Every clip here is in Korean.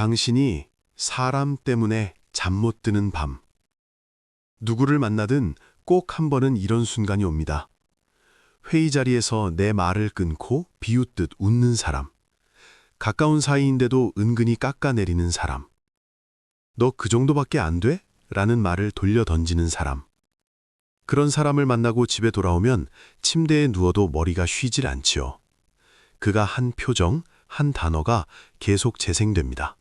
당신이 사람 때문에 잠 못 드는 밤. 누구를 만나든 꼭 한 번은 이런 순간이 옵니다. 회의 자리에서 내 말을 끊고 비웃듯 웃는 사람. 가까운 사이인데도 은근히 깎아내리는 사람. 너 그 정도밖에 안 돼? 라는 말을 돌려 던지는 사람. 그런 사람을 만나고 집에 돌아오면 침대에 누워도 머리가 쉬질 않지요. 그가 한 표정, 한 단어가 계속 재생됩니다.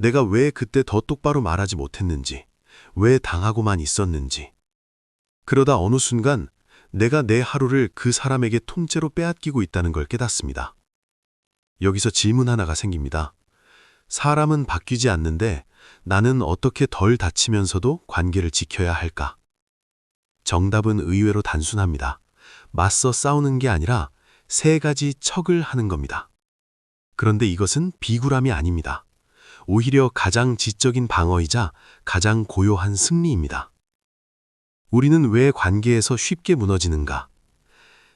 내가 왜 그때 더 똑바로 말하지 못했는지, 왜 당하고만 있었는지. 그러다 어느 순간 내가 내 하루를 그 사람에게 통째로 빼앗기고 있다는 걸 깨닫습니다. 여기서 질문 하나가 생깁니다. 사람은 바뀌지 않는데 나는 어떻게 덜 다치면서도 관계를 지켜야 할까? 정답은 의외로 단순합니다. 맞서 싸우는 게 아니라 세 가지 척을 하는 겁니다. 그런데 이것은 비굴함이 아닙니다. 오히려 가장 지적인 방어이자 가장 고요한 승리입니다. 우리는 왜 관계에서 쉽게 무너지는가?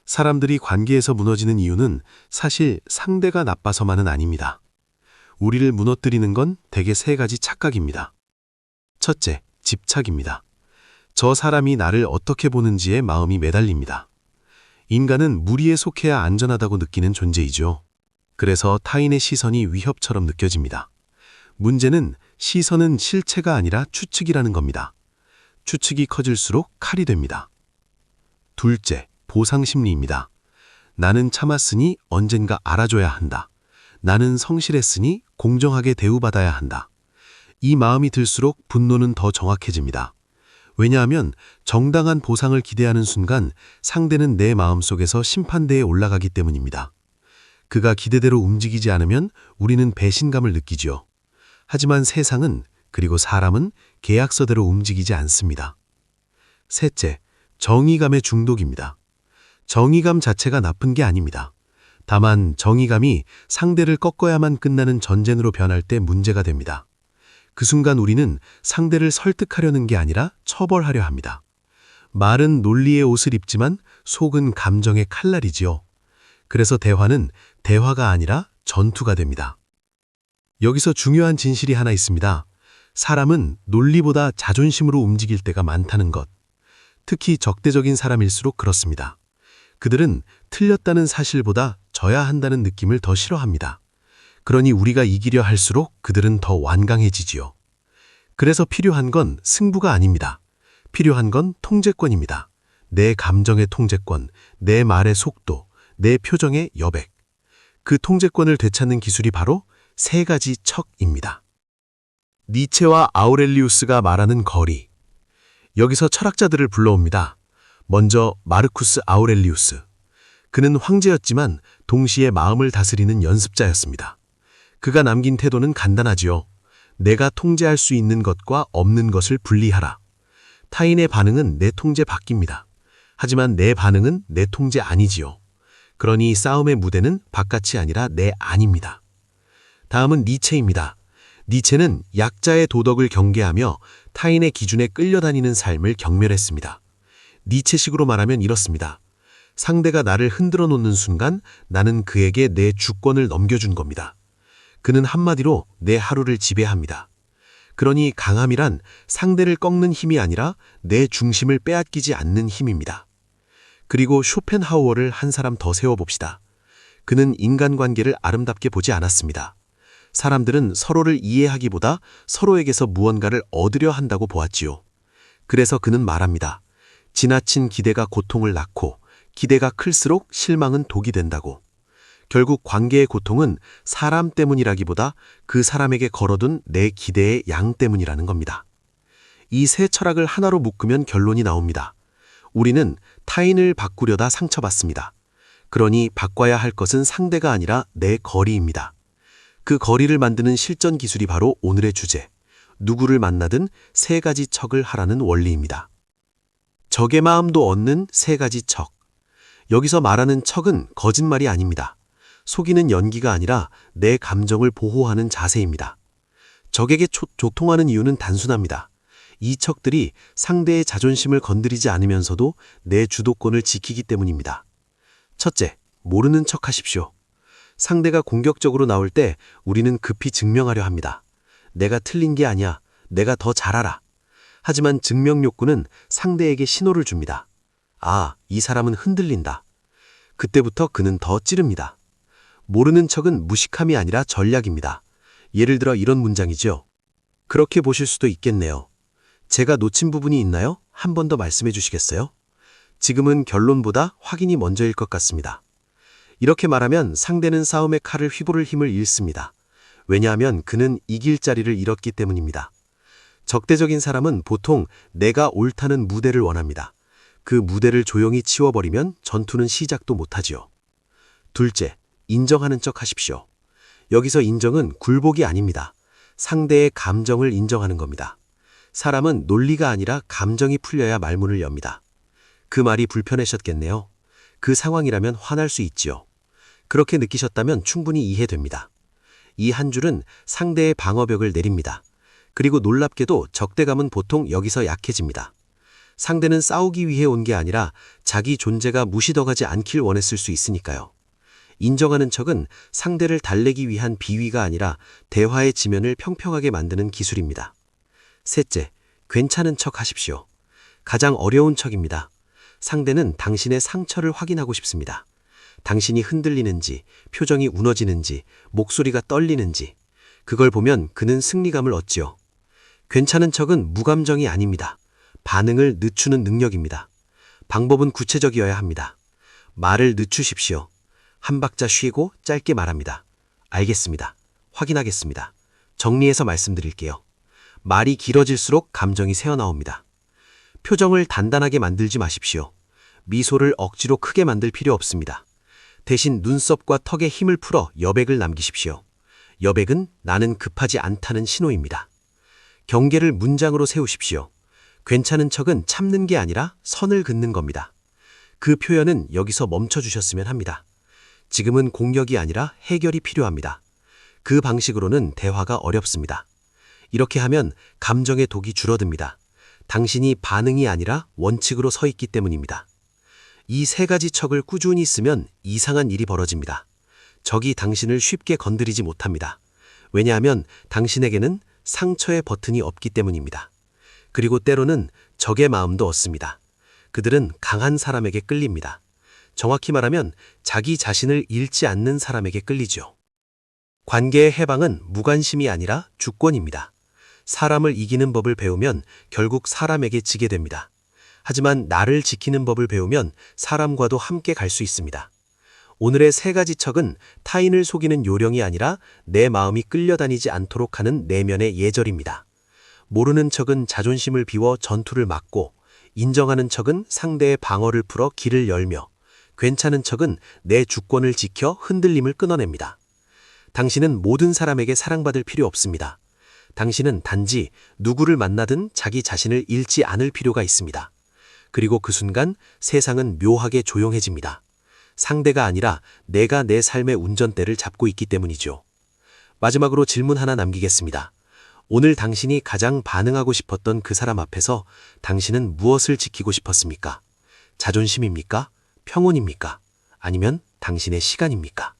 사람들이 관계에서 무너지는 이유는 사실 상대가 나빠서만은 아닙니다. 우리를 무너뜨리는 건 대개 세 가지 착각입니다. 첫째, 집착입니다. 저 사람이 나를 어떻게 보는지에 마음이 매달립니다. 인간은 무리에 속해야 안전하다고 느끼는 존재이죠. 그래서 타인의 시선이 위협처럼 느껴집니다. 문제는 시선은 실체가 아니라 추측이라는 겁니다. 추측이 커질수록 칼이 됩니다. 둘째, 보상 심리입니다. 나는 참았으니 언젠가 알아줘야 한다. 나는 성실했으니 공정하게 대우받아야 한다. 이 마음이 들수록 분노는 더 정확해집니다. 왜냐하면 정당한 보상을 기대하는 순간 상대는 내 마음속에서 심판대에 올라가기 때문입니다. 그가 기대대로 움직이지 않으면 우리는 배신감을 느끼지요. 하지만 세상은 그리고 사람은 계약서대로 움직이지 않습니다. 셋째, 정의감의 중독입니다. 정의감 자체가 나쁜 게 아닙니다. 다만 정의감이 상대를 꺾어야만 끝나는 전쟁으로 변할 때 문제가 됩니다. 그 순간 우리는 상대를 설득하려는 게 아니라 처벌하려 합니다. 말은 논리의 옷을 입지만 속은 감정의 칼날이지요. 그래서 대화는 대화가 아니라 전투가 됩니다. 여기서 중요한 진실이 하나 있습니다. 사람은 논리보다 자존심으로 움직일 때가 많다는 것. 특히 적대적인 사람일수록 그렇습니다. 그들은 틀렸다는 사실보다 져야 한다는 느낌을 더 싫어합니다. 그러니 우리가 이기려 할수록 그들은 더 완강해지지요. 그래서 필요한 건 승부가 아닙니다. 필요한 건 통제권입니다. 내 감정의 통제권, 내 말의 속도, 내 표정의 여백. 그 통제권을 되찾는 기술이 바로 세 가지 척입니다. 니체와 아우렐리우스가 말하는 거리. 여기서 철학자들을 불러옵니다. 먼저 마르쿠스 아우렐리우스. 그는 황제였지만 동시에 마음을 다스리는 연습자였습니다. 그가 남긴 태도는 간단하지요. 내가 통제할 수 있는 것과 없는 것을 분리하라. 타인의 반응은 내 통제 바뀝니다. 하지만 내 반응은 내 통제 아니지요. 그러니 싸움의 무대는 바깥이 아니라 내 안입니다. 다음은 니체입니다. 니체는 약자의 도덕을 경계하며 타인의 기준에 끌려다니는 삶을 경멸했습니다. 니체식으로 말하면 이렇습니다. 상대가 나를 흔들어 놓는 순간 나는 그에게 내 주권을 넘겨준 겁니다. 그는 한마디로 내 하루를 지배합니다. 그러니 강함이란 상대를 꺾는 힘이 아니라 내 중심을 빼앗기지 않는 힘입니다. 그리고 쇼펜하우어를 한 사람 더 세워봅시다. 그는 인간관계를 아름답게 보지 않았습니다. 사람들은 서로를 이해하기보다 서로에게서 무언가를 얻으려 한다고 보았지요. 그래서 그는 말합니다. 지나친 기대가 고통을 낳고 기대가 클수록 실망은 독이 된다고. 결국 관계의 고통은 사람 때문이라기보다 그 사람에게 걸어둔 내 기대의 양 때문이라는 겁니다. 이 세 철학을 하나로 묶으면 결론이 나옵니다. 우리는 타인을 바꾸려다 상처받습니다. 그러니 바꿔야 할 것은 상대가 아니라 내 거리입니다. 그 거리를 만드는 실전 기술이 바로 오늘의 주제. 누구를 만나든 세 가지 척을 하라는 원리입니다. 적의 마음도 얻는 세 가지 척. 여기서 말하는 척은 거짓말이 아닙니다. 속이는 연기가 아니라 내 감정을 보호하는 자세입니다. 적에게 초, 조통하는 이유는 단순합니다. 이 척들이 상대의 자존심을 건드리지 않으면서도 내 주도권을 지키기 때문입니다. 첫째, 모르는 척 하십시오. 상대가 공격적으로 나올 때 우리는 급히 증명하려 합니다. 내가 틀린 게 아니야. 내가 더 잘 알아. 하지만 증명 욕구는 상대에게 신호를 줍니다. 아, 이 사람은 흔들린다. 그때부터 그는 더 찌릅니다. 모르는 척은 무식함이 아니라 전략입니다. 예를 들어 이런 문장이죠. 그렇게 보실 수도 있겠네요. 제가 놓친 부분이 있나요? 한 번 더 말씀해 주시겠어요? 지금은 결론보다 확인이 먼저일 것 같습니다. 이렇게 말하면 상대는 싸움의 칼을 휘두를 힘을 잃습니다. 왜냐하면 그는 이길 자리를 잃었기 때문입니다. 적대적인 사람은 보통 내가 옳다는 무대를 원합니다. 그 무대를 조용히 치워버리면 전투는 시작도 못하지요. 둘째, 인정하는 척 하십시오. 여기서 인정은 굴복이 아닙니다. 상대의 감정을 인정하는 겁니다. 사람은 논리가 아니라 감정이 풀려야 말문을 엽니다. 그 말이 불편하셨겠네요. 그 상황이라면 화날 수 있지요. 그렇게 느끼셨다면 충분히 이해됩니다. 이 한 줄은 상대의 방어벽을 내립니다. 그리고 놀랍게도 적대감은 보통 여기서 약해집니다. 상대는 싸우기 위해 온 게 아니라 자기 존재가 무시당하지 않길 원했을 수 있으니까요. 인정하는 척은 상대를 달래기 위한 비위가 아니라 대화의 지면을 평평하게 만드는 기술입니다. 셋째, 괜찮은 척 하십시오. 가장 어려운 척입니다. 상대는 당신의 상처를 확인하고 싶습니다. 당신이 흔들리는지, 표정이 무너지는지, 목소리가 떨리는지, 그걸 보면 그는 승리감을 얻지요. 괜찮은 척은 무감정이 아닙니다. 반응을 늦추는 능력입니다. 방법은 구체적이어야 합니다. 말을 늦추십시오. 한 박자 쉬고 짧게 말합니다. 알겠습니다. 확인하겠습니다. 정리해서 말씀드릴게요. 말이 길어질수록 감정이 새어나옵니다. 표정을 단단하게 만들지 마십시오. 미소를 억지로 크게 만들 필요 없습니다. 대신 눈썹과 턱에 힘을 풀어 여백을 남기십시오. 여백은 나는 급하지 않다는 신호입니다. 경계를 문장으로 세우십시오. 괜찮은 척은 참는 게 아니라 선을 긋는 겁니다. 그 표현은 여기서 멈춰주셨으면 합니다. 지금은 공격이 아니라 해결이 필요합니다. 그 방식으로는 대화가 어렵습니다. 이렇게 하면 감정의 독이 줄어듭니다. 당신이 반응이 아니라 원칙으로 서 있기 때문입니다. 이 세 가지 척을 꾸준히 쓰면 이상한 일이 벌어집니다. 적이 당신을 쉽게 건드리지 못합니다. 왜냐하면 당신에게는 상처의 버튼이 없기 때문입니다. 그리고 때로는 적의 마음도 얻습니다. 그들은 강한 사람에게 끌립니다. 정확히 말하면 자기 자신을 잃지 않는 사람에게 끌리죠. 관계의 해방은 무관심이 아니라 주권입니다. 사람을 이기는 법을 배우면 결국 사람에게 지게 됩니다. 하지만 나를 지키는 법을 배우면 사람과도 함께 갈 수 있습니다. 오늘의 세 가지 척은 타인을 속이는 요령이 아니라 내 마음이 끌려다니지 않도록 하는 내면의 예절입니다. 모르는 척은 자존심을 비워 전투를 막고 인정하는 척은 상대의 방어를 풀어 길을 열며 괜찮은 척은 내 주권을 지켜 흔들림을 끊어냅니다. 당신은 모든 사람에게 사랑받을 필요 없습니다. 당신은 단지 누구를 만나든 자기 자신을 잃지 않을 필요가 있습니다. 그리고 그 순간 세상은 묘하게 조용해집니다. 상대가 아니라 내가 내 삶의 운전대를 잡고 있기 때문이죠. 마지막으로 질문 하나 남기겠습니다. 오늘 당신이 가장 반응하고 싶었던 그 사람 앞에서 당신은 무엇을 지키고 싶었습니까? 자존심입니까? 평온입니까? 아니면 당신의 시간입니까?